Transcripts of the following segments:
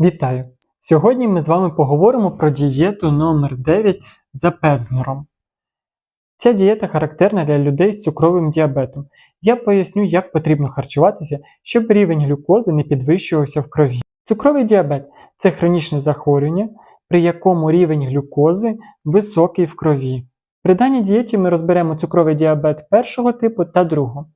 Вітаю! Сьогодні ми з вами поговоримо про дієту номер 9 за Певзнером. Ця дієта характерна для людей з цукровим діабетом. Я поясню, як потрібно харчуватися, щоб рівень глюкози не підвищувався в крові. Цукровий діабет це хронічне захворювання, при якому рівень глюкози високий в крові. При даній дієті ми розберемо цукровий діабет першого типу та другого.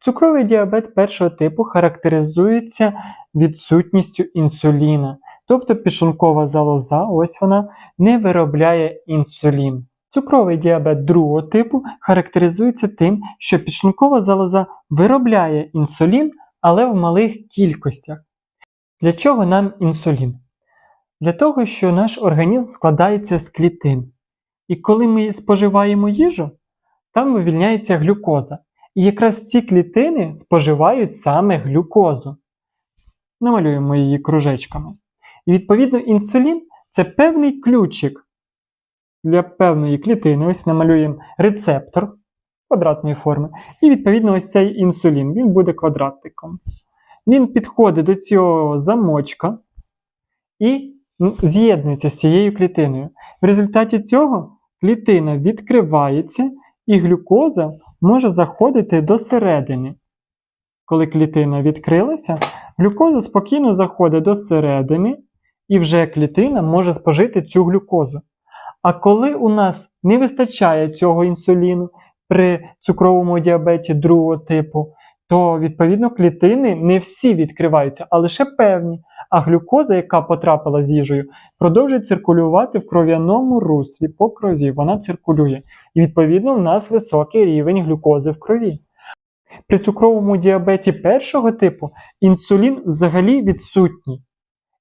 Цукровий діабет першого типу характеризується відсутністю інсуліна, тобто підшлункова залоза, ось вона, не виробляє інсулін. Цукровий діабет другого типу характеризується тим, що підшлункова залоза виробляє інсулін, але в малих кількостях. Для чого нам інсулін? Для того, що наш організм складається з клітин. І коли ми споживаємо їжу, там вивільняється глюкоза. І якраз ці клітини споживають саме глюкозу. Намалюємо її кружечками. І відповідно інсулін це певний ключик для певної клітини. Ось намалюємо рецептор квадратної форми. І відповідно ось цей інсулін він буде квадратиком. Він підходить до цього замочка і з'єднується з цією клітиною. В результаті цього клітина відкривається і глюкоза може заходити до середини. Коли клітина відкрилася, глюкоза спокійно заходить до середини, і вже клітина може спожити цю глюкозу. А коли у нас не вистачає цього інсуліну при цукровому діабеті другого типу, то відповідно клітини не всі відкриваються, а лише певні. А глюкоза, яка потрапила з їжею, продовжує циркулювати в кров'яному руслі по крові. Вона циркулює. І відповідно в нас високий рівень глюкози в крові. При цукровому діабеті першого типу інсулін взагалі відсутній.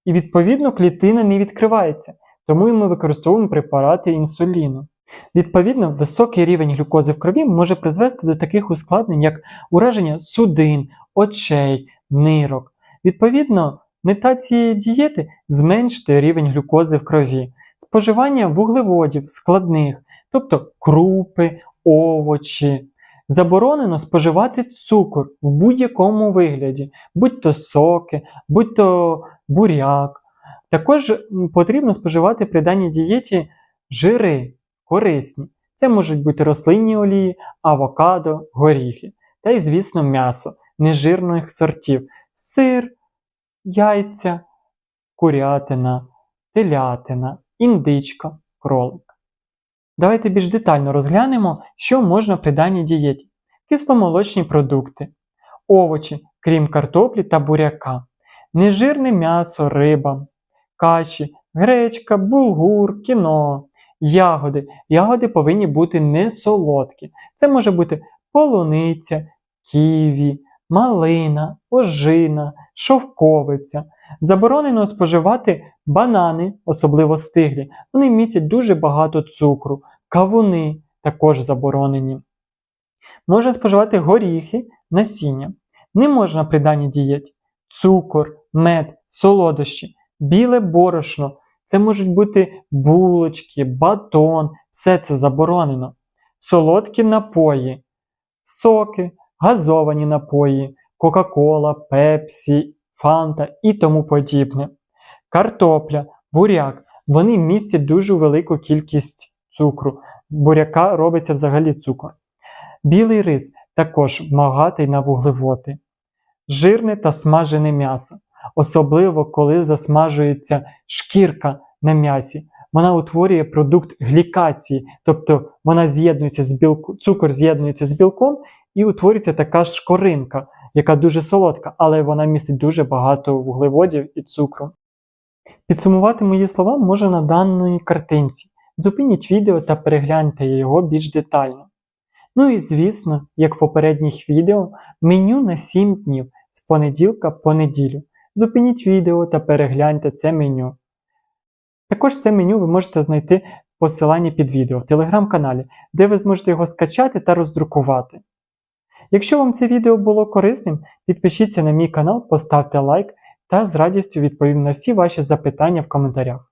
І відповідно клітина не відкривається. Тому і ми використовуємо препарати інсуліну. Відповідно, високий рівень глюкози в крові може призвести до таких ускладнень, як ураження судин, очей, нирок. Відповідно, мета цієї дієти зменшити рівень глюкози в крові, споживання вуглеводів складних, тобто крупи, овочі. Заборонено споживати цукор в будь-якому вигляді, будь то соки, будь то буряк. Також потрібно споживати при даній дієті жири корисні. Це можуть бути рослинні олії, авокадо, горіхи. Та й, звісно, м'ясо нежирних сортів, сир, яйця, курятина, телятина, індичка, кролик. Давайте більш детально розглянемо, що можна при даній дієті. Кисломолочні продукти, овочі, крім картоплі та буряка, нежирне м'ясо, риба, каші, гречка, булгур, кіно, ягоди. Ягоди повинні бути не солодкі. Це може бути полуниця, ківі, малина, ожина, шовковиця. Заборонено споживати банани, особливо стиглі. Вони містять дуже багато цукру, кавуни також заборонені. Можна споживати горіхи, насіння. Не можна при даній дієті. Цукор, мед, солодощі, біле борошно. Це можуть бути булочки, батон, все це заборонено. Солодкі напої, соки, газовані напої, Кока-Кола, Пепсі, Фанта і тому подібне. Картопля, буряк, вони містять дуже велику кількість цукру. З буряка робиться взагалі цукор. Білий рис також багатий на вуглеводи. Жирне та смажене м'ясо, особливо коли засмажується шкірка на м'ясі. Вона утворює продукт глікації, тобто вона з'єднується з білку, цукор з'єднується з білком і утворюється така шкоринка, яка дуже солодка, але вона містить дуже багато вуглеводів і цукру. Підсумувати мої слова можна на даній картинці. Зупиніть відео та перегляньте його більш детально. Ну і звісно, як в попередніх відео, меню на 7 днів з понеділка по неділю. Зупиніть відео та перегляньте це меню. Також це меню ви можете знайти в посиланні під відео в телеграм-каналі, де ви зможете його скачати та роздрукувати. Якщо вам це відео було корисним, підпишіться на мій канал, поставте лайк та з радістю відповім на всі ваші запитання в коментарях.